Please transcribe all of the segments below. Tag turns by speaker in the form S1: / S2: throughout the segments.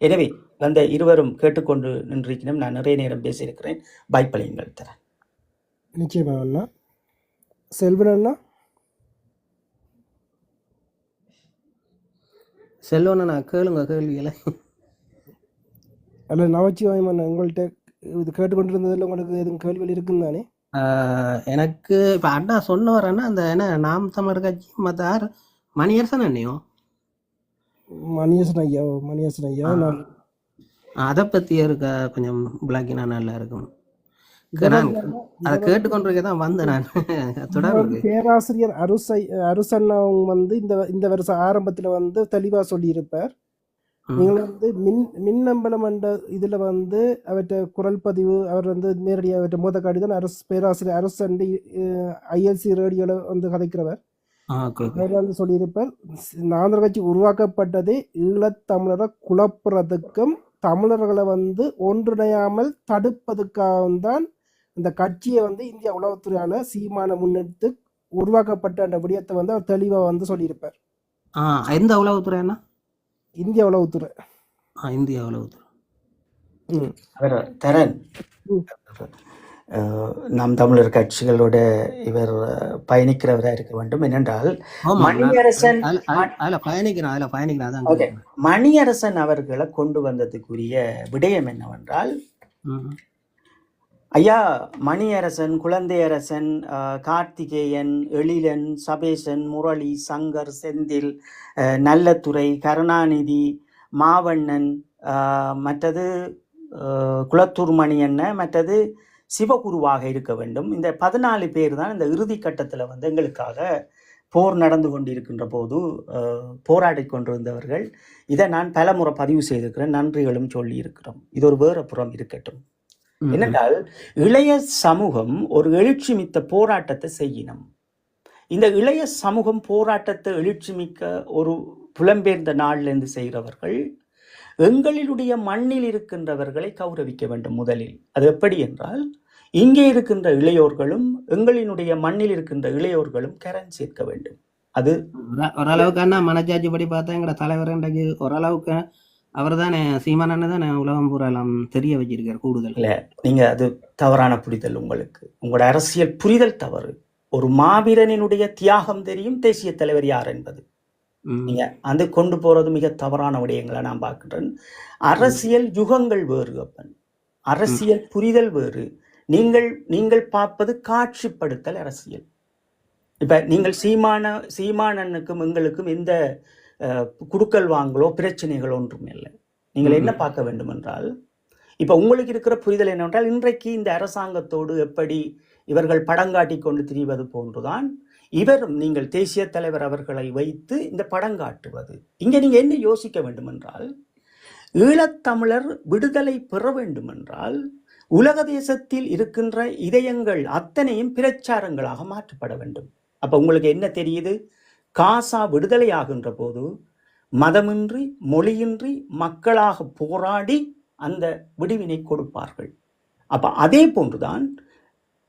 S1: எனவே வந்த இருவரும் கேட்டுக்கொண்டு நின்றிருக்கிறோம். நான் நிறைய நேரம் பேசியிருக்கிறேன். வாய்ப்பளியுங்கள். தரேன்.
S2: நிச்சயமா அண்ணா. செல்வன் அண்ணா
S3: செல்வனை நான் கேளுங்க கேள்விகளை.
S2: அல்ல நமச்சிவாயம் அண்ணா உங்கள்கிட்ட இது கேட்டுக்கொண்டிருந்ததில் உங்களுக்கு எதுவும் கேள்விகள் இருக்குன்னு தானே?
S3: எனக்கு இப்போ அண்ணா சொன்ன வரேன்னா அந்த என்ன நாம் தமிழர் கட்சி மற்ற யார் மணியரசன் அண்ணியும்
S2: மணியசன் ஐயா மணியசன் ஐயா நான்
S3: அதை பற்றி இருக்க கொஞ்சம் விளக்கினா நல்லா இருக்கும். நான் அதை கேட்டுக்கொண்டிருக்க தான் வந்தேன் நான். தொடர்பு
S2: பேராசிரியர் அருசை அருசண்ணா அவங்க வந்து இந்த இந்த வருஷம் ஆரம்பத்துல வந்து தெளிவா சொல்லியிருப்பார். நீங்கள் வந்து மின் மின்னம்பலம் என்ற இதுல வந்து அவற்றை குரல் பதிவு அவர் வந்து நேரடியாக அவற்றை மூத்த காடி தான் அரசு பேராசிரியர் அரசு ஐஎல்சி ரேடியோல வந்து கதைக்கிறவர். அவர் வந்து சொல்லியிருப்பார் ஆந்திர கட்சி உருவாக்கப்பட்டதே ஈழத்தமிழரை குழப்புறதுக்கும் தமிழர்களை வந்து ஒன்றிணையாமல் தடுப்பதற்காகவும் தான் இந்த கட்சியை வந்து இந்திய உளவுத்துறையால சீமான முன்னெடுத்து உருவாக்கப்பட்ட அந்த விடயத்தை வந்து அவர் தெளிவா வந்து சொல்லியிருப்பார்.
S3: ஆ எந்த உளவுத்துறை அண்ணா?
S2: இந்திய உளவுத்துறை.
S3: இந்திய உளவுத்துறை.
S1: தரன். நாம் தமிழர் கட்சிகளோட இவர் பயணிக்கிறவராக இருக்க வேண்டும். ஏனென்றால் மணியரசன்
S3: பயணிக்கிறேன் அதில் பயணிக்கிறேன்
S1: மணியரசன் அவர்களை கொண்டு வந்ததுக்குரிய விடயம் என்னவென்றால். ஐயா மணியரசன் குழந்தையரசன் கார்த்திகேயன் எழிலன் சபேசன் முரளி சங்கர் செந்தில் நல்லத்துறை கருணாநிதி மாவண்ணன் மற்றது அஹ், குளத்தூர் மணியண்ண மற்றது சிவகுருவாக இருக்க வேண்டும். இந்த பதினாலு பேர் தான் இந்த இறுதி கட்டத்தில் வந்து எங்களுக்காக போர் நடந்து கொண்டிருக்கின்ற போது அஹ், போராடிக் கொண்டிருந்தவர்கள். இதை நான் பலமுறை பதிவு செய்திருக்கிறேன். நன்றிகளும் சொல்லி இருக்கிறோம். இது ஒரு வேற புறம் இருக்கட்டும். என்னென்றால் இளைய சமூகம் ஒரு எழுச்சி மிக்க போராட்டத்தை செய்யணும் இந்த இளைய சமூகம் போராட்டத்தை எழுச்சி மிக்க ஒரு புலம்பெயர்ந்த நாளிலிருந்து செய்கிறவர்கள் எங்களினுடைய மண்ணில் இருக்கின்றவர்களை கௌரவிக்க வேண்டும் முதலில். அது எப்படி என்றால் இங்கே இருக்கின்ற இளையோர்களும் எங்களினுடைய மண்ணில் இருக்கின்ற இளையோர்களும் கரண் சேர்க்க வேண்டும். அது
S3: ஒரு- ஓரளவுக்கு அண்ணா மனச்சாட்சி படி பார்த்தா எங்கட தலைவர் இன்றைக்கு ஓரளவுக்கு அவர் தானே சீமான் அண்ணன் தானே உலகம் பூரா எல்லாம் தெரிய வச்சிருக்கார் கூடுதல்.
S1: இல்ல நீங்க அது தவறான புரிதல் உங்களுக்கு. உங்களோட அரசியல் புரிதல் தவறு. ஒரு மாவீரனினுடைய தியாகம் தெரியும் தேசிய தலைவர் யார் என்பது.
S3: ம்.
S1: நீங்க அது கொண்டு போறது மிக தவறான விடயங்களை நான் பார்க்கிறேன் அரசியல் யுகங்கள் வேறு அப்பன். அரசியல் புரிதல் வேறு. நீங்கள் நீங்கள் பார்ப்பது காட்சிப்படுத்தல் அரசியல். இப்ப நீங்கள் சீமான சீமானனுக்கும் எங்களுக்கும் எந்த குடுக்கல் வாங்கலோ பிரச்சனைகள் ஒன்றும் இல்லை. நீங்கள் என்ன பார்க்க வேண்டும் என்றால் இப்ப உங்களுக்கு இருக்கிற புரிதல் என்னவென்றால் இன்றைக்கு இந்த அரசாங்கத்தோடு எப்படி இவர்கள் படங்காட்டி கொண்டு திரிவது போன்றுதான் இவரும் நீங்கள் தேசிய தலைவர் அவர்களை வைத்து இந்த படங்காட்டுவது இங்கே நீங்கள் என்ன யோசிக்க வேண்டுமென்றால் ஈழத்தமிழர் விடுதலை பெற வேண்டுமென்றால் உலக தேசத்தில் இருக்கின்ற இதயங்கள் அத்தனையும் பிரச்சாரங்களாக மாற்றப்பட வேண்டும். அப்போ உங்களுக்கு என்ன தெரியுது? காசா விடுதலையாகின்ற போது மதமின்றி மொழியின்றி மக்களாக போராடி அந்த விடுவினை கொடுப்பார்கள். அப்போ அதே போன்றுதான்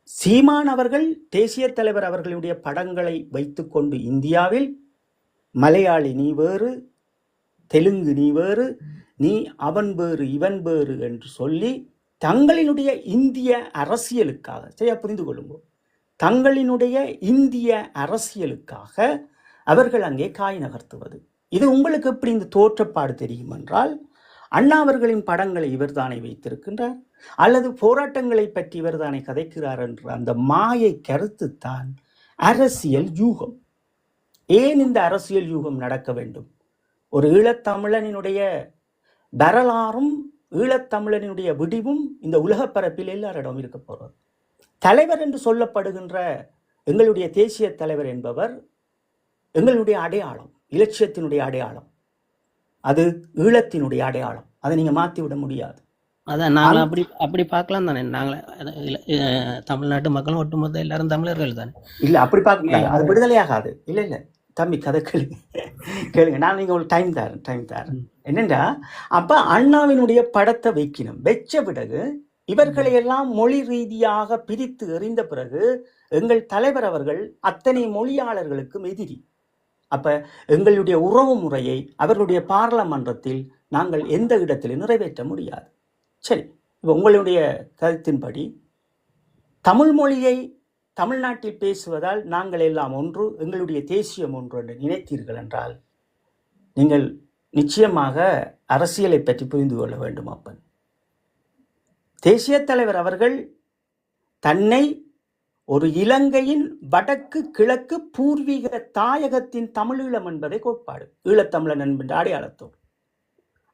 S1: சீமான் அவர்கள் தேசிய தலைவர் அவர்களுடைய படங்களை வைத்துக்கொண்டு இந்தியாவில் மலையாளி நீ வேறு தெலுங்கு நீ வேறு நீ அவன் வேறு இவன் வேறு என்று சொல்லி தங்களினுடைய இந்திய அரசியலுக்காக சரியா புரிந்து கொள்ளுங்கள் தங்களினுடைய இந்திய அரசியலுக்காக அவர்கள் அங்கே காய் நகர்த்துவது. இது உங்களுக்கு எப்படி இந்த தோற்றப்பாடு தெரியும் என்றால் அண்ணா அவர்களின் படங்களை இவர்தானே வைத்திருக்கின்றார்? அல்லது போராட்டங்களை பற்றி இவர்தானே கதைக்கிறார் என்ற அந்த மாயை கருத்துத்தான் அரசியல் யூகம். ஏன் இந்த அரசியல் யூகம் நடக்க வேண்டும்? ஒரு ஈழத்தமிழனினுடைய வரலாறும் ஈழத்தமிழனுடைய விடிவும் இந்த உலகப் பரப்பில் எல்லாரிடம் இருக்க போகிறது. தலைவர் என்று சொல்லப்படுகின்ற எங்களுடைய தேசிய தலைவர் என்பவர் எங்களுடைய அடையாளம் இலட்சியத்தினுடைய அடையாளம். அது ஈழத்தினுடைய அடையாளம். அதை நீங்க மாத்தி விட முடியாது.
S3: அதான் நாங்களும் அப்படி அப்படி பார்க்கலாம் தானே. நாங்களே தமிழ்நாட்டு மக்களும் ஒட்டுமொத்த எல்லாரும் தமிழர்கள் தானே.
S1: இல்ல அப்படி பார்க்க முடியாது. அது விடுதலையாகாது இல்ல இல்ல. தம்பி கதை கேளுங்க கேளுங்க. நான் நீங்க உங்களுக்கு டைம் தரேன் டைம் தரேன்.
S3: ம்.
S1: என்னண்டா அப்ப அண்ணாவினுடைய படத்தை வைக்கணும். வெச்ச பிறகு இவர்களை எல்லாம் மொழி ரீதியாக பிரித்து எறிந்த பிறகு எங்கள் தலைவர் அவர்கள் அத்தனை மொழியாளர்களுக்கும் எதிரி. அப்ப எங்களுடைய உறவு முறையை அவர்களுடைய பாராளுமன்றத்தில் நாங்கள் எந்த இடத்திலும் நிறைவேற்ற முடியாது. சரி இப்போ உங்களுடைய கருத்தின்படி தமிழ் மொழியை தமிழ்நாட்டில் பேசுவதால் நாங்கள் எல்லாம் ஒன்று எங்களுடைய தேசியம் ஒன்று என்று நினைத்தீர்கள் என்றால் நீங்கள் நிச்சயமாக அரசியலை பற்றி புரிந்து கொள்ள வேண்டும் அப்பன். தேசிய தலைவர் அவர்கள் தன்னை ஒரு இலங்கையின் வடக்கு கிழக்கு பூர்வீக தாயகத்தின் தமிழீழம் என்பதை கோட்பாடு. ஈழத்தமிழன் என்கின்ற அடையாளத்தோடு.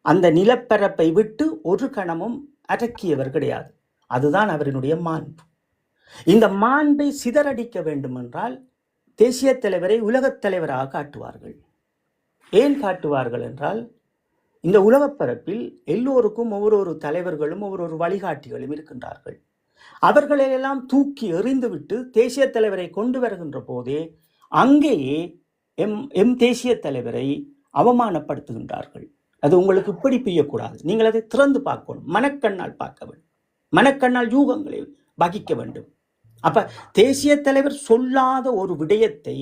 S1: அந்த நிலப்பரப்பை விட்டு ஒரு கணமும் அடக்கியவர் கிடையாது. அதுதான் அவரினுடைய மாண்பு. இந்த மாண்பை சிதறடிக்க வேண்டும் என்றால் தேசிய தலைவரை உலகத் தலைவராக காட்டுவார்கள். ஏன் காட்டுவார்கள் என்றால் இந்த உலகப்பரப்பில் எல்லோருக்கும் ஒவ்வொரு தலைவர்களும் ஒவ்வொரு வழிகாட்டிகளும் இருக்கின்றார்கள். அவர்களையெல்லாம் தூக்கி எறிந்துவிட்டு தேசிய தலைவரை கொண்டு வருகின்ற போதே அங்கேயே எம் எம் தேசிய தலைவரை அவமானப்படுத்துகின்றார்கள். அது உங்களுக்கு இப்படி பெய்யக்கூடாது நீங்கள் அதை திறந்து பார்க்கணும். மனக்கண்ணால் பார்க்க வேண்டும். மனக்கண்ணால் யூகங்களை வகிக்க வேண்டும். அப்ப தேசிய தலைவர் சொல்லாத ஒரு விடயத்தை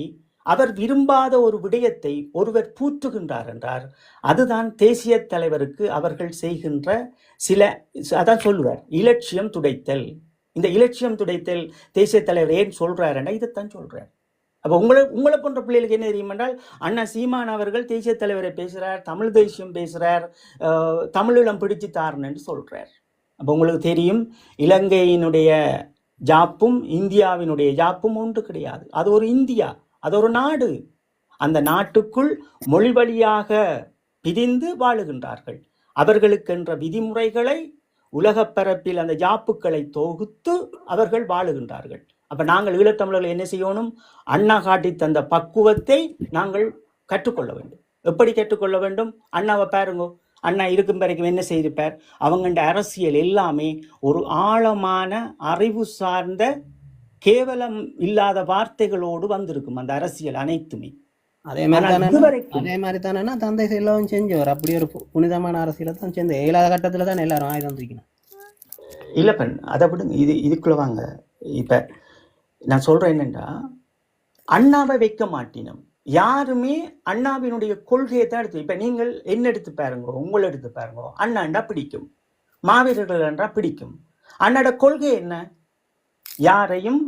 S1: அவர் விரும்பாத ஒரு விடயத்தை ஒருவர் பூற்றுகின்றார் என்றார் அதுதான் தேசிய தலைவருக்கு அவர்கள் செய்கின்ற சில அதான் சொல்லுவார் இலட்சியம் துடைத்தல். இந்த இலட்சியம் துடைத்தல் தேசிய தலைவர் ஏன் சொல்றாருன்னா இதைத்தான் சொல்றார். அப்போ உங்களை உங்களை போன்ற பிள்ளைகளுக்கு என்ன தெரியும் என்றால் அண்ணா சீமான் அவர்கள் தேசிய தலைவரை பேசுகிறார் தமிழ் தேசியம் பேசுகிறார் தமிழீழம் பிடிச்சு தாருன்னு சொல்கிறார் அப்போ உங்களுக்கு தெரியும் இலங்கையினுடைய ஜாப்பும் இந்தியாவினுடைய ஜாப்பும் ஒன்று கிடையாது. அது ஒரு இந்தியா அது ஒரு நாடு. அந்த நாட்டுக்குள் மொழி வழியாக பிரிந்து வாழுகின்றார்கள். அவர்களுக்கென்ற விதிமுறைகளை உலகப் பரப்பில் அந்த ஜாப்புக்களை தொகுத்து அவர்கள் வாழுகின்றார்கள். அப்ப நாங்கள் ஈழத்தமிழர்கள் என்ன செய்யணும்? அண்ணா காட்டி தந்த பக்குவத்தை நாங்கள் கற்றுக்கொள்ள வேண்டும். எப்படி கற்றுக்கொள்ள வேண்டும்? அண்ணாவை பாருங்க. அண்ணா இருக்கும் வரைக்கும் என்ன செய்திருப்பார்? அவங்கண்ட அரசியல் எல்லாமே ஒரு ஆழமான அறிவு சார்ந்த கேவலம் இல்லாத வார்த்தைகளோடு வந்திருக்கும் அந்த அரசியல் அனைத்துமே.
S3: அதே மாதிரி அதே மாதிரி தானே தந்தை செல்லவும் செஞ்சவர். அப்படி ஒரு புனிதமான அரசியலை தான் செஞ்ச ஏழாவது கட்டத்துல தான் எல்லாரும் ஆயுதம் தூக்கணும்
S1: இல்ல பெண் அதை விடுங்க. இது இதுக்குள்ள வாங்க. இப்ப நான் சொல்கிறேன் என்னன்னா அண்ணாவை வைக்க மாட்டினோம். யாருமே அண்ணாவினுடைய கொள்கையை தான் எடுத்து இப்போ நீங்கள் என்ன எடுத்து பாருங்க உங்களை எடுத்து பாருங்க அண்ணாண்டா பிடிக்கும். மாவீரர்கள் என்றா பிடிக்கும். அண்ணாட கொள்கை என்ன? யாரையும்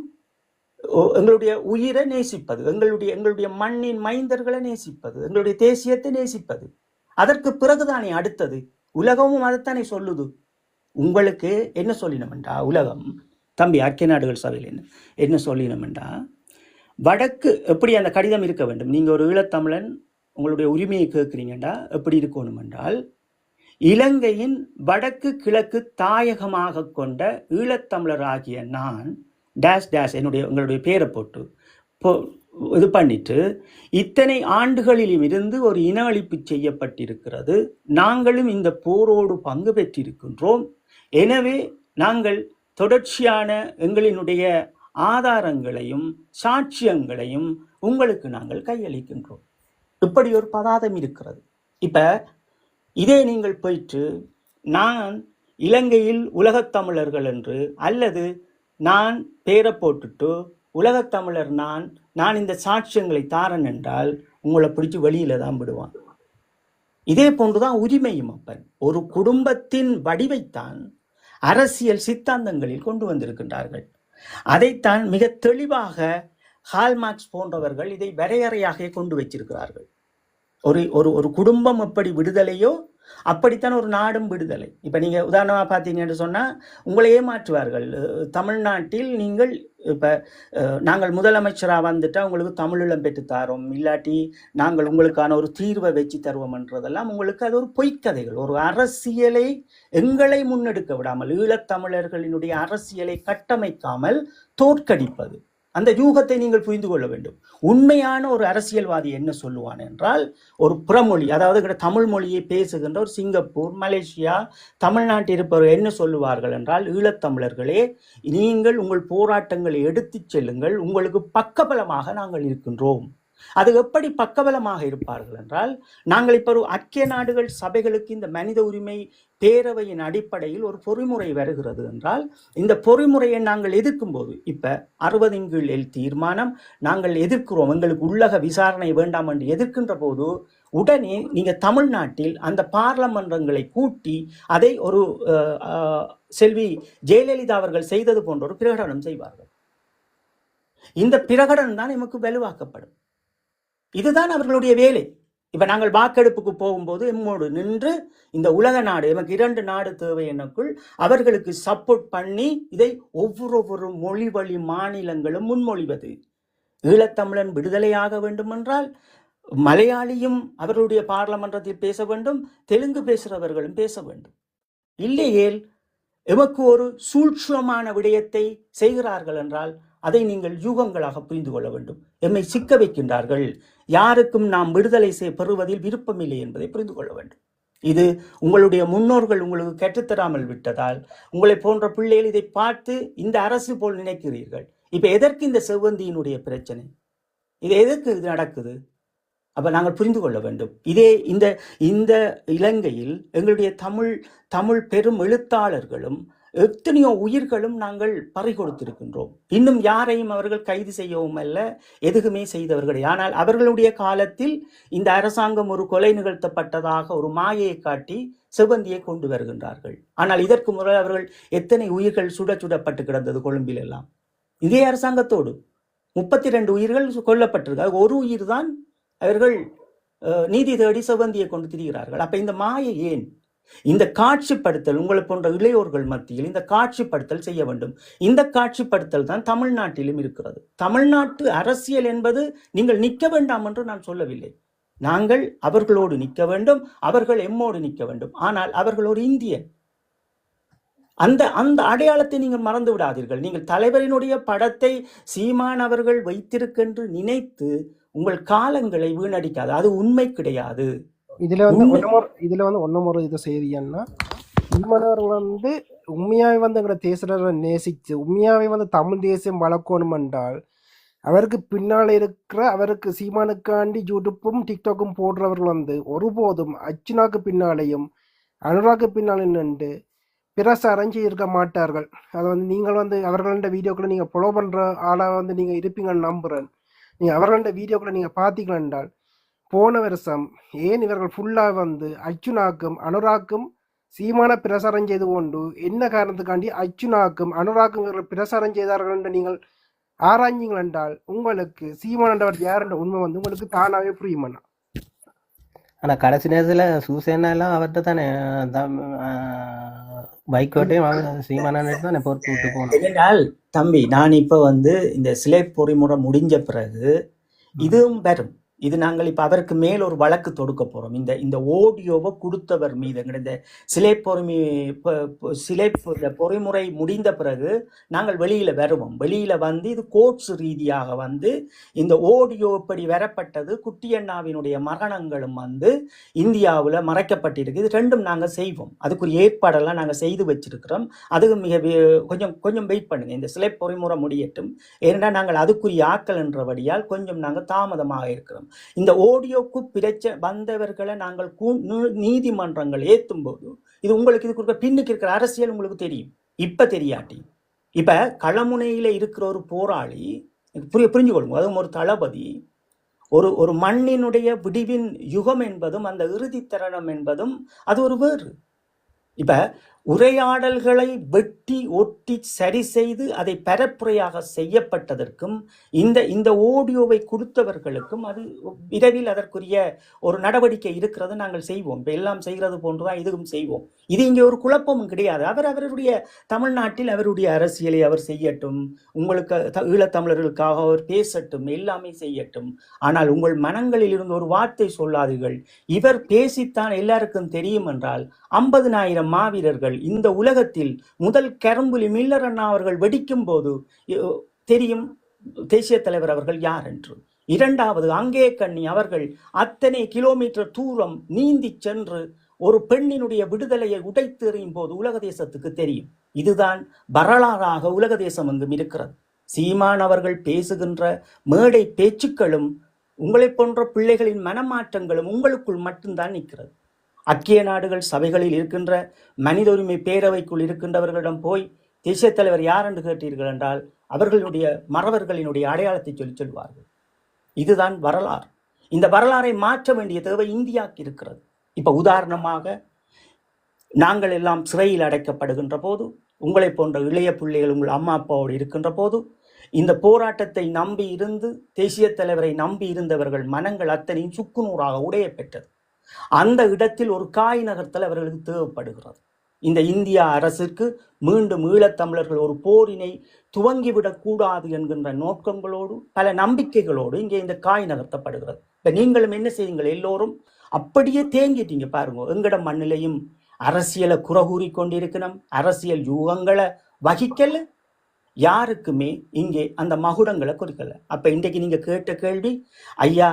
S1: எங்களுடைய உயிரை நேசிப்பது எங்களுடைய எங்களுடைய மண்ணின் மைந்தர்களை நேசிப்பது எங்களுடைய தேசியத்தை நேசிப்பது. அதற்கு பிறகுதானே அடுத்தது. உலகமும் அதைத்தானே சொல்லுது. உங்களுக்கு என்ன சொல்லினோம்டா உலகம். தம்பி ஐக்கிய நாடுகள் சபையில் என்ன என்ன சொல்லினோம்டா? வடக்கு எப்படி அந்த கடிதம் இருக்க வேண்டும்? நீங்கள் ஒரு ஈழத்தமிழன் உங்களுடைய உரிமையை கேட்குறீங்கடா எப்படி இருக்கணும் என்றால் இலங்கையின் வடக்கு கிழக்கு தாயகமாக கொண்ட ஈழத்தமிழர் ஆகிய நான் டேஷ் டேஷ் என்னுடைய உங்களுடைய பேரை போட்டு போ- இது பண்ணிட்டு இத்தனை ஆண்டுகளிலும் இருந்து ஒரு இன அழிப்பு செய்யப்பட்டிருக்கிறது. நாங்களும் இந்த போரோடு பங்கு பெற்றிருக்கின்றோம். எனவே நாங்கள் தொடர்ச்சியான எங்களினுடைய ஆதாரங்களையும் சாட்சியங்களையும் உங்களுக்கு நாங்கள் கையளிக்கின்றோம். இப்படி ஒரு பதாதம் இருக்கிறது. இப்போ இதே நீங்கள் போயிட்டு நான் இலங்கையில் உலகத்தமிழர்கள் என்று அல்லது நான் பேரை போட்டுட்டு உலகத்தமிழர் நான் நான் இந்த சாட்சியங்களை தாரன் என்றால் உங்களை பிடிச்சி வெளியில தான் விடுவான். இதே போன்றுதான் உரிமையும் அப்பன். ஒரு குடும்பத்தின் வடிவைத்தான் அரசியல் சித்தாந்தங்களில் கொண்டு வந்திருக்கின்றார்கள். அதைத்தான் மிக தெளிவாக ஹால்மார்க்ஸ் போன்றவர்கள் இதை வரையறையாக கொண்டு வச்சிருக்கிறார்கள். ஒரு ஒரு ஒரு குடும்பம் எப்படி விடுதலையோ அப்படித்தான் ஒரு நாடும் விடுதலை. இப்போ நீங்கள் உதாரணமாக பார்த்தீங்கன்னு சொன்னால் உங்களை ஏமாற்றுவார்கள். தமிழ்நாட்டில் நீங்கள் இப்போ நாங்கள் முதலமைச்சராக வந்துட்டால் உங்களுக்கு தமிழீழம் பெற்று தாரோம். இல்லாட்டி நாங்கள் உங்களுக்கான ஒரு தீர்வை வச்சு தருவோம்ன்றதெல்லாம் உங்களுக்கு அது ஒரு பொய்க்கதைகள். ஒரு அரசியலை எங்களை முன்னெடுக்க விடாமல் ஈழத்தமிழர்களினுடைய அரசியலை கட்டமைக்காமல் தோற்கடிப்பது. அந்த யூகத்தை நீங்கள் புரிந்து கொள்ள வேண்டும். உண்மையான ஒரு அரசியல்வாதி என்ன சொல்லுவான் என்றால் ஒரு புறமொழி அதாவது கிட்ட தமிழ் மொழியை பேசுகின்ற ஒரு சிங்கப்பூர் மலேசியா தமிழ்நாட்டில் இருப்பவர் என்ன சொல்லுவார்கள் என்றால் ஈழத்தமிழர்களே நீங்கள் உங்கள் போராட்டங்களை எடுத்துச் செல்லுங்கள் உங்களுக்கு பக்கபலமாக நாங்கள் இருக்கின்றோம். அது எப்படி பக்கபலமாக இருப்பார்கள் என்றால் நாங்கள் இப்போ ஒரு ஐக்கிய நாடுகள் சபைகளுக்கு இந்த மனித உரிமை பேரவையின் அடிப்படையில் ஒரு பொறிமுறை வருகிறது என்றால் இந்த பொறிமுறையை நாங்கள் எதிர்க்கும் போது இப்ப அறுபதின் கீழ் எல் தீர்மானம் நாங்கள் எதிர்க்கிறோம் எங்களுக்கு உள்ளக விசாரணை வேண்டாம் என்று எதிர்க்கின்ற போது உடனே நீங்க தமிழ்நாட்டில் அந்த பார்லமன்றங்களை கூட்டி அதை ஒரு அஹ், செல்வி ஜெயலலிதா அவர்கள் செய்தது போன்ற ஒரு பிரகடனம் செய்வார்கள். இந்த பிரகடனம் தான் எமக்கு வலுவாக்கப்படும். இதுதான் அவர்களுடைய வேலை. இப்போ நாங்கள் வாக்கெடுப்புக்கு போகும்போது எம்மோடு நின்று இந்த உலக நாடு எமக்கு இரண்டு நாடு தேவை எனக்குள் அவர்களுக்கு சப்போர்ட் பண்ணி இதை ஒவ்வொரு ஒவ்வொரு மொழி வழி மாநிலங்களும் முன்மொழிவது. ஈழத்தமிழன் விடுதலையாக வேண்டுமென்றால் மலையாளியும் அவர்களுடைய பார்லமன்றத்தில் பேச வேண்டும் தெலுங்கு பேசுகிறவர்களும் பேச வேண்டும். இல்லையேல் எமக்கு ஒரு சூட்சமான விடயத்தை செய்கிறார்கள் என்றால் அதை நீங்கள் யூகங்களாக புரிந்து கொள்ள வேண்டும். எம்மை சிக்க வைக்கின்றார்கள். யாருக்கும் நாம் விடுதலை செய்ய பெறுவதில் விருப்பமில்லை என்பதை புரிந்து கொள்ள வேண்டும். இது உங்களுடைய முன்னோர்கள் உங்களுக்கு கற்றுத்தராமல் விட்டதால் உங்களை போன்ற பிள்ளைகள் இதை பார்த்து இந்த அரசு போல் நினைக்கிறீர்கள். இப்போ எதற்கு இந்த செவ்வந்தியினுடைய பிரச்சனை? இது எதற்கு இது நடக்குது? அப்போ நாங்கள் புரிந்து கொள்ள வேண்டும். இதே இந்த இந்த இலங்கையில் எங்களுடைய தமிழ் தமிழ் பெரும் எழுத்தாளர்களும் எத்தனையோ உயிர்களும் நாங்கள் பறி கொடுத்திருக்கின்றோம் இன்னும் யாரையும் அவர்கள் கைது செய்யவும் அல்ல எதுவுமே செய்தவர்கள். ஆனால் அவர்களுடைய காலத்தில் இந்த அரசாங்கம் ஒரு கொலை நிகழ்த்தப்பட்டதாக ஒரு மாயையை காட்டி செவ்வந்தியை கொண்டு வருகின்றார்கள். ஆனால் இதற்கு முறை அவர்கள் எத்தனை உயிர்கள் சுட சுடப்பட்டு கிடந்தது கொழும்பில் எல்லாம் இதே அரசாங்கத்தோடு முப்பத்தி ரெண்டு உயிர்கள் கொல்லப்பட்டிருக்கு. ஒரு உயிர் தான் அவர்கள் நீதி தேடி செவ்வந்தியை கொண்டு திரிகிறார்கள். அப்ப இந்த மாயை ஏன்? இந்த காட்சிப்படுத்தல் உங்களை போன்ற இளையோர்கள் மத்தியில் இந்த காட்சிப்படுத்தல் செய்ய வேண்டும். இந்த காட்சிப்படுத்தல் தான் தமிழ்நாட்டிலும் இருக்கிறது. தமிழ்நாட்டு அரசியல் என்பது நீங்கள் நிற்க வேண்டாம் என்று நான் சொல்லவில்லை. நாங்கள் அவர்களோடு நிற்க வேண்டும் அவர்கள் எம்மோடு நிற்க வேண்டும். ஆனால் அவர்கள் ஒரு இந்தியன். அந்த அந்த அடையாளத்தை நீங்கள் மறந்து விடாதீர்கள். நீங்கள் தலைவரினுடைய படத்தை சீமான் அவர்கள் வைத்திருக்கென்று நினைத்து உங்கள் காலங்களை வீணடிக்காது. அது உண்மை கிடையாது.
S2: இதுல வந்து ஒன்னமொரு இதுல வந்து ஒன்னமொரு இது செய்தியன்னா சீமானவர்கள் வந்து உண்மையாவே வந்து எங்களோட தேசத்தை நேசிச்சு உண்மையாவே வந்து தமிழ் தேசியம் வளர்க்கணும் என்றால் அவருக்கு பின்னால் இருக்கிற அவருக்கு சீமானுக்காண்டி யூடியூப்பும் டிக்டாக்கும் போடுறவர்கள் வந்து ஒருபோதும் அர்ச்சுனாக்கு பின்னாலேயும் அனுராக்கு பின்னாலும் நின்று பிரசாரம் செய்திருக்க மாட்டார்கள். அதை வந்து நீங்கள் வந்து அவர்களோட வீடியோக்களை நீங்கள் ஃபாலோ பண்ணுற ஆளாக வந்து நீங்கள் இருப்பீங்கன்னு நம்புகிறேன் நீங்கள் அவர்களோட வீடியோக்களை நீங்கள் பார்த்தீங்கள் என்றால் போன வருஷம் ஏன் இவர்கள் ஃபுல்லாக வந்து அர்ச்சுனாக்கும் அனுராக்கும் சீமான பிரசாரம் செய்து கொண்டு என்ன காரணத்துக்காண்டி அர்ச்சுனாக்கும் அனுராக்கும் இவர்கள் பிரசாரம் செய்தார்கள் என்று நீங்கள் ஆராய்ஞ்சீங்கள் என்றால் உங்களுக்கு சீமான் என்றவர் யார் என்ற உண்மை வந்து உங்களுக்கு தானாகவே புரியுமண்ணா
S3: ஆனா கடைசி நேரத்துல சூசேனா எல்லாம் அவர்கிட்ட தானே பைக்கோட்டையும் அவர் சீமானு தானே பொறுப்பு விட்டு போகணும்
S1: ஏனென்றால் தம்பி நான் இப்ப வந்து இந்த சிலை பொறிமுறை முடிஞ்ச பிறகு இதுவும் வரும். இது நாங்கள் இப்போ அதற்கு மேல் ஒரு வழக்கு தொடுக்க போகிறோம் இந்த இந்த ஓடியோவை கொடுத்தவர் மீது. இந்த சிலை பொறுமை சிலை இந்த பொறிமுறை முடிந்த பிறகு நாங்கள் வெளியில் வருவோம். வெளியில் வந்து இது கோட்ஸ் ரீதியாக வந்து இந்த ஓடியோ இப்படி வரப்பட்டது. குட்டியண்ணாவினுடைய மரணங்களும் வந்து இந்தியாவில் மறைக்கப்பட்டிருக்கு. இது ரெண்டும் நாங்கள் செய்வோம். அதுக்குரிய ஏற்பாடெல்லாம் நாங்கள் செய்து வச்சிருக்கிறோம். அதுக்கு மிக கொஞ்சம் கொஞ்சம் வெயிட் பண்ணுங்கள் இந்த சிலை பொறிமுறை முடியட்டும். ஏனென்றால் நாங்கள் அதுக்குரிய ஆக்கள் என்றபடியால் கொஞ்சம் நாங்கள் தாமதமாக இருக்கிறோம். இந்த ஓடியோக்கு பிரச்ச வந்தவர்களை நாங்கள் கூ- நீதிமன்றங்கள் ஏற்றும்போது இது உங்களுக்கு இது கொடுக்க பின்னுக்கு இருக்கிற அரசியல் உங்களுக்கு தெரியும். இப்போ தெரியாட்டி. இப்ப களமுனையில இருக்கிற ஒரு போராளி புரிய புரிஞ்சு கொள்ளுங்க அதுவும் ஒரு தளபதி ஒரு ஒரு மண்ணினுடைய விடிவின் யுகம் என்பதும் அந்த இறுதி என்பதும் அது ஒரு வேறு. இப்போ உரையாடல்களை வெட்டி ஒட்டி சரி செய்து அதை பரப்புரையாக செய்யப்பட்டதற்கும் இந்த இந்த ஓடியோவை கொடுத்தவர்களுக்கும் அது விரைவில் அதற்குரிய ஒரு நடவடிக்கை இருக்கிறது நாங்கள் செய்வோம். இப்போ எல்லாம் செய்கிறது போன்றுதான் இதுவும் செய்வோம். இது இங்கே ஒரு குழப்பமும் கிடையாது. அவர் அவருடைய தமிழ்நாட்டில் அவருடைய அரசியலை அவர் செய்யட்டும் உங்களுக்கு த- ஈழத்தமிழர்களுக்காக அவர் பேசட்டும் எல்லாமே செய்யட்டும். ஆனால் உங்கள் மனங்களில் இருந்து ஒரு வார்த்தை சொல்லாதீர்கள். இவர் பேசித்தான் எல்லாருக்கும் தெரியும் என்றால் ஐம்பதினாயிரம் மாவீரர்கள் இந்த உலகத்தில் முதல் கரும்புலி மில்லர் அண்ணா அவர்கள் வெடிக்கும் போது தெரியும் தேசிய தலைவர் அவர்கள் யார் என்று. இரண்டாவது அங்கே கண்ணி அவர்கள் அத்தனை கிலோமீட்டர் தூரம் நீந்தி சென்று ஒரு பெண்ணினுடைய விடுதலையை உடைத்து எறியும் போது உலக தேசத்துக்கு தெரியும். இதுதான் வரலாறாக உலக தேசம் எங்கும் இருக்கிறது. சீமான் அவர்கள் பேசுகின்ற மேடை பேச்சுக்களும் உங்களைப் போன்ற பிள்ளைகளின் மனமாற்றங்களும் உங்களுக்குள் மட்டும்தான் நிற்கிறது. ஐக்கிய நாடுகள் சபைகளில் இருக்கின்ற மனித உரிமை பேரவைக்குள் இருக்கின்றவர்களிடம் போய் தேசிய தலைவர் யார் என்று கேட்டீர்கள் என்றால் அவர்களுடைய மறவர்களினுடைய அடையாளத்தை சொல்லி சொல்வார்கள். இதுதான் வரலாறு. இந்த வரலாறை மாற்ற வேண்டிய தேவை இந்தியாவுக்கு இருக்கிறது. இப்போ உதாரணமாக நாங்கள் எல்லாம் சிறையில் அடைக்கப்படுகின்ற போது உங்களை போன்ற இளைய பிள்ளைகள் உங்கள் அம்மா அப்பாவோடு இருக்கின்ற போது இந்த போராட்டத்தை நம்பி இருந்து தேசிய தலைவரை நம்பி இருந்தவர்கள் மனங்கள் அத்தனையும் சுக்குநூறாக உடைய பெற்றது. அந்த இடத்தில் ஒரு காய் நகர்த்தல் அவர்களுக்கு தேவைப்படுகிறது. இந்த இந்திய அரசிற்கு மீண்டும் ஈழத்தமிழர்கள் ஒரு போரினை துவங்கிவிடக் கூடாது என்கின்ற நோக்கங்களோடு பல நம்பிக்கைகளோடு இங்கே இந்த காய் நகர்த்தப்படுகிறது. இப்ப நீங்களும் என்ன செய்யுங்கள் எல்லோரும் அப்படியே தேங்கிட்டீங்க பாருங்க. எங்கட மண்ணிலையும் அரசியலை குறகூறி கொண்டிருக்கணும். அரசியல் யூகங்களை வகிக்கல. யாருக்குமே இங்கே அந்த மகுடங்களை கொடுக்கல. அப்ப இன்றைக்கு நீங்க கேட்ட கேள்வி ஐயா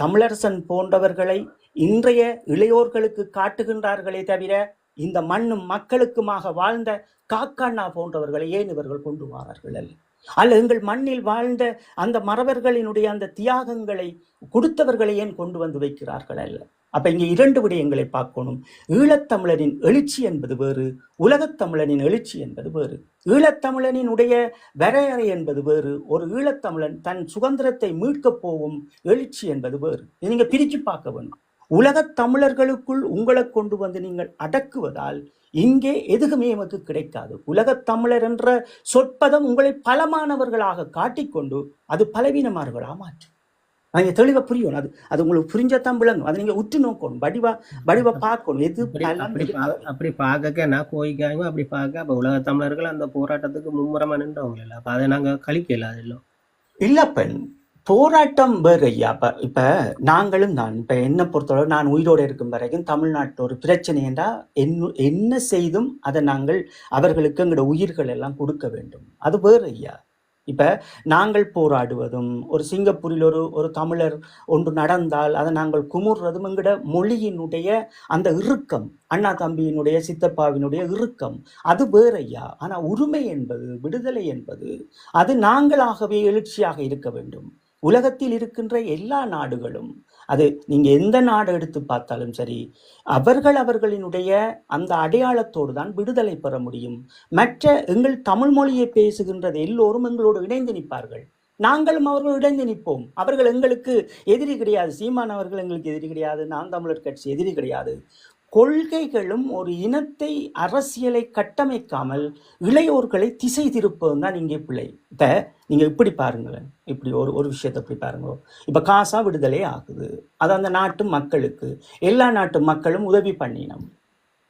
S1: தமிழரசன் போன்றவர்களை இன்றைய இளையோர்களுக்கு காட்டுகின்றார்களே தவிர இந்த மண்ணும் மக்களுக்குமாக வாழ்ந்த காக்காண்ணா போன்றவர்களை ஏன் இவர்கள் கொண்டு வாரார்கள் அல்ல? அல்ல எங்கள் மண்ணில் வாழ்ந்த அந்த மறவர்களினுடைய அந்த தியாகங்களை கொடுத்தவர்களை ஏன் கொண்டு வந்து வைக்கிறார்கள் அல்ல? அப்ப இங்க இரண்டு விடயங்களை பார்க்கணும். ஈழத்தமிழரின் எழுச்சி என்பது வேறு உலகத்தமிழனின் எழுச்சி என்பது வேறு. ஈழத்தமிழனினுடைய வரையறை என்பது வேறு ஒரு ஈழத்தமிழன் தன் சுதந்திரத்தை மீட்கப் போகும் எழுச்சி என்பது வேறு. நீங்க பிரிச்சு பார்க்க வேண்டும் உலகத் தமிழர்களுக்குள் உங்களை கொண்டு வந்து நீங்கள் அடக்குவதால் இங்கே எதுவுமே எமக்கு கிடைக்காது. உலகத் தமிழர் என்ற சொற்பதம் உங்களை பலமானவர்களாக காட்டிக்கொண்டு அது பலவீனமானவர்களாக மாற்றும். நீங்க தெளிவா புரியணும் அது அது உங்களுக்கு புரிஞ்சத்தான் விளங்கும் அதை நீங்க உற்று நோக்கணும். வடிவா வடிவா பார்க்கணும். எது
S3: அப்படி பார்க்க நான் கோயிக்காங்க அப்படி பார்க்க அப்ப உலக தமிழர்கள் அந்த போராட்டத்துக்கு மும்முரமா நின்றவங்க இல்ல. அப்ப அதை நாங்க கழிக்கல அதில்
S1: இல்ல பெண். போராட்டம் வேறு ஐயா. இப்போ இப்போ நாங்களும் தான். இப்போ என்னை பொறுத்தவரை நான் உயிரோடு இருக்கும் வரைக்கும் தமிழ்நாட்டில் ஒரு பிரச்சனை என்றால் என்ன என்ன செய்தும் அதை நாங்கள் அவர்களுக்கு எங்களோட உயிர்கள் எல்லாம் கொடுக்க வேண்டும். அது வேறு ஐயா. இப்போ நாங்கள் போராடுவதும் ஒரு சிங்கப்பூரில் ஒரு ஒரு தமிழர் ஒன்று நடந்தால் அதை நாங்கள் குமுறுறதும் எங்கட மொழியினுடைய அந்த இறுக்கம் அண்ணா தம்பியினுடைய சித்தப்பாவினுடைய இறுக்கம் அது வேறையா ஆனால் உரிமை என்பது விடுதலை என்பது அது நாங்களாகவே எழுச்சியாக இருக்க வேண்டும். உலகத்தில் இருக்கின்ற எல்லா நாடுகளும் அது நீங்கள் எந்த நாடு எடுத்து பார்த்தாலும் சரி அவர்கள் அவர்களினுடைய அந்த அடையாளத்தோடு தான் விடுதலை பெற முடியும். மற்ற எங்கள் தமிழ் மொழியை பேசுகின்றது எல்லோரும் எங்களோடு இணைந்து நிற்பார்கள். நாங்களும் அவர்கள் இணைந்து நிற்போம். அவர்கள் எங்களுக்கு எதிரி கிடையாது. சீமான் அவர்கள் எங்களுக்கு எதிரி கிடையாது. நான் தமிழர் கட்சி எதிரி கிடையாது. கொள்கைகளும் ஒரு இனத்தை அரசியலை கட்டமைக்காமல் இளையோர்களை திசை திருப்பதும் தான் இங்கே பிள்ளை இப்போ நீங்கள் இப்படி பாருங்களேன். இப்படி ஒரு ஒரு விஷயத்தை இப்படி பாருங்களோ. இப்போ காசா விடுதலை ஆகுது. அது அந்த நாட்டு மக்களுக்கு எல்லா நாட்டு மக்களும் உதவி பண்ணினோம்.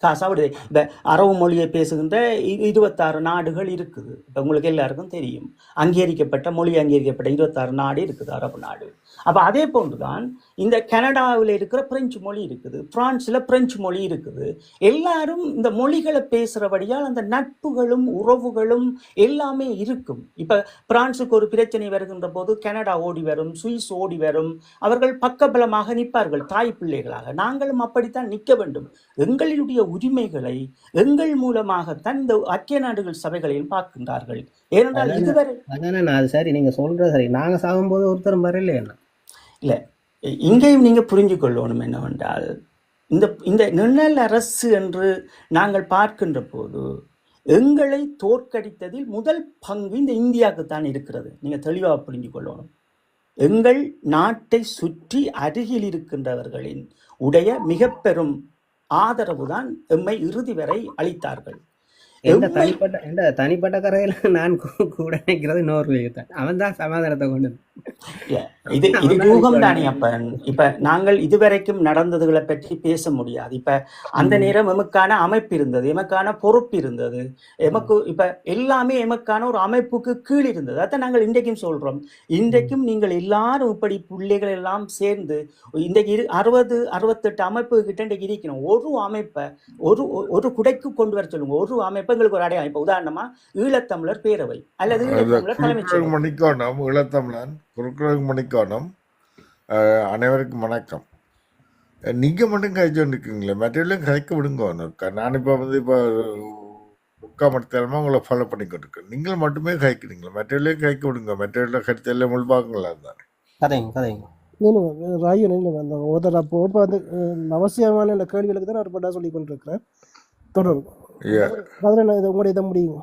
S1: காசா விடுதலை. இப்போ அரபு மொழியை பேசுகின்ற இ- இருபத்தாறு நாடுகள் இருக்குது. இப்போ உங்களுக்கு எல்லாருக்கும் தெரியும். அங்கீகரிக்கப்பட்ட மொழி அங்கீகரிக்கப்பட்ட இருபத்தாறு நாடு இருக்குது அரபு நாடு. அப்போ அதே போன்று தான் இந்த கனடாவில் இருக்கிற பிரெஞ்சு மொழி இருக்குது பிரான்ஸ்ல பிரெஞ்சு மொழி இருக்குது. எல்லாரும் இந்த மொழிகளை பேசுறபடியால் அந்த நட்புகளும் உறவுகளும் எல்லாமே இருக்கும். இப்ப பிரான்சுக்கு ஒரு பிரச்சனை வருகின்ற போது கனடா ஓடி வரும் சுவிஸ் ஓடி வரும். அவர்கள் பக்கபலமாக நிற்பார்கள் தாய் பிள்ளைகளாக. நாங்களும் அப்படித்தான் நிற்க வேண்டும். எங்களுடைய உரிமைகளை எங்கள் மூலமாகத்தான் இந்த ஐக்கிய நாடுகள் சபைகளில் பார்க்கின்றார்கள். ஏனென்றால். இதுவரை
S3: அது சரி நீங்க சொல்றது சரி. நாங்க சாகும்போது ஒருத்தரும் வரல என்ன?
S1: இல்ல இங்கேயும் நீங்க புரிஞ்சு கொள்ளணும் என்னவென்றால் இந்த இந்த நிழல் அரசு என்று நாங்கள் பார்க்கின்ற போது எங்களை தோற்கடித்ததில் முதல் பங்கு இந்த இந்தியாவுக்கு தான் இருக்கிறது. நீங்க தெளிவாக புரிஞ்சு கொள்ளணும் எங்கள் நாட்டை சுற்றி அருகில் இருக்கின்றவர்களின் உடைய மிக பெரும் ஆதரவு தான் எம்மை இறுதி வரை அளித்தார்கள்.
S3: எந்த தனிப்பட்ட எந்த தனிப்பட்ட கரையில நான் கூட நிற்கிறது நோர்வே தான். அவன் தான் சமாதானத்தை கொண்டு
S1: இது இது யூகம்
S3: இப்போ
S1: தானே அப்ப. இப்ப நாங்கள் இதுவரைக்கும் நடந்ததுகளை பற்றி பேச முடியாது. இப்ப அந்த. நேரம் எமக்கான அமைப்பு இருந்தது எமக்கான பொறுப்பு இருந்தது. எமக்கு இப்ப எல்லாமே எமக்கான ஒரு அமைப்புக்கு கீழ் இருந்தது. அதான் நாங்கள் இன்றைக்கும் சொல்றோம். இன்றைக்கும் நீங்கள் எல்லாரும் இப்படி பிள்ளைகள் எல்லாம் சேர்ந்து இன்றைக்கு இரு அறுபது அறுபத்தெட்டு அமைப்பு கிட்ட இன்றைக்கு இருக்கணும் ஒரு அமைப்பை ஒரு ஒரு குடைக்கு கொண்டு வர சொல்லுங்க. ஒரு அமைப்பு எங்களுக்கு ஒரு அடையாளம். இப்ப உதாரணமா ஈழத்தமிழர் பேரவை அல்லது
S4: அது
S1: ஈழத்தமிழர் தலைமைச்
S4: குறுக்குறகு
S1: செயலகம்
S4: மணிக்கோணம். அனைவருக்கும் வணக்கம். அஹ், நீங்க மட்டும் கழிச்சு இருக்கீங்களே மற்றவர்களும் கதைக்க விடுங்க ஒன்று. நான் இப்போ வந்து இப்போ முக்கால் மணி நேரமாக உங்களை ஃபாலோ பண்ணிக்கிட்டு இருக்கேன். நீங்கள் மட்டுமே கழிக்கிறீங்களா மற்றவர்களையும் கழிக்க விடுங்க மற்றவர்களை கருத்தெல்லாம் முள்பாங்களா தான்
S3: கதைங்க கதைங்க.
S2: நீனும் ராயு நீங்களும் அந்த ஒருத்தர் அப்போ இப்போ வந்து அவசியமான இந்த கேள்விகளுக்கு தான் ஒரு பட்டா சொல்லி கொண்டிருக்கிறேன். தொடரும். அதில் இது உங்களுடைய இதை முடியுங்க.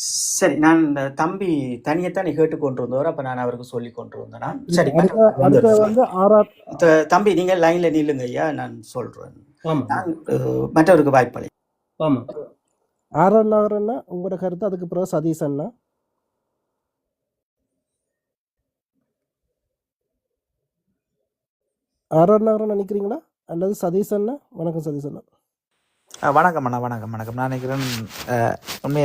S1: சரி நான் தம்பி தனியத்தானே கேட்டுக்கொண்டிருந்தவர் அப்ப நான் அவருக்கு சொல்லி கொண்டிருந்தேனா சரி
S2: அடுத்த
S1: மற்றவருக்கு
S2: அடுத்த
S1: வந்துடுறேன்.
S2: வந்து ஆறாம்
S1: த- தம்பி நீங்க லைன்ல நில்லுங்க ஐயா நான் சொல்றேன். மற்றவருக்கு வாய்ப்பளி
S3: ஆமா.
S2: ஆறாம் நகரம்னா உங்களோட கருத்து அதுக்கு பிறகு சதீஷ் அண்ணா? ஆறாம் நகரம் நினைக்கிறீங்களா? அல்லது சதீஷ் அண்ணா? வணக்கம் சதீஷ் அண்ணா.
S5: வணக்கம் அண்ணா வணக்கம் வணக்கம். நான் நினைக்கிறேன் அஹ்,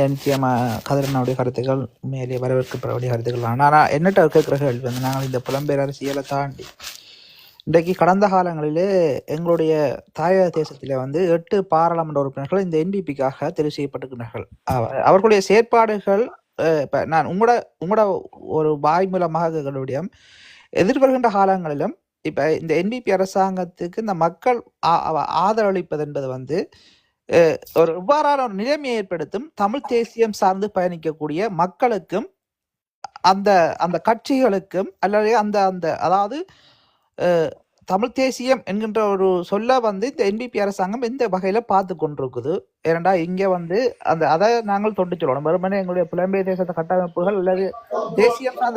S5: நிச்சயமாக கதிரனுடைய கருத்துக்கள் உண்மையிலேயே வரவேற்கப்படக்கூடிய கருத்துக்கள் ஆனால் நான் என்னட்ட கேட்குற கேள்வி வந்து நாங்கள் இந்த புலம்பெயர் அரசியலை தாண்டி இன்றைக்கு கடந்த காலங்களிலே எங்களுடைய தாயக தேசத்தில் வந்து எட்டு பாராளுமன்ற உறுப்பினர்கள் இந்த என்பிபிக்காக தெரிவு செய்யப்பட்டிருக்கிறார்கள். அவர்களுடைய செயற்பாடுகள் இப்போ நான் உங்களோட உங்களோட ஒரு வாய் மூலமாக கேட்கிற எதிர்வருகின்ற காலங்களிலும் இப்போ இந்த என்பிபி அரசாங்கத்துக்கு இந்த மக்கள் ஆ- ஆதரவளிப்பது என்பது வந்து ஒரு இவ்வாறான ஒரு நிலைமையை ஏற்படுத்தும் தமிழ் தேசியம் சார்ந்து பயணிக்கக்கூடிய மக்களுக்கும் அந்த அந்த கட்சிகளுக்கும் அல்லது அந்த அந்த அதாவது தமிழ் தேசியம் என்கின்ற ஒரு சொல்ல வந்து இந்த என்பிபி அரசாங்கம் எந்த வகையில பார்த்து கொண்டிருக்குது? ஏனண்டா இங்க வந்து அந்த அதை நாங்கள் தொண்டு சொல்லணும் வெறுமனே எங்களுடைய புலம்பெயர் தேசத்த கட்டமைப்புகள் அல்லது தேசியம் சார்ந்த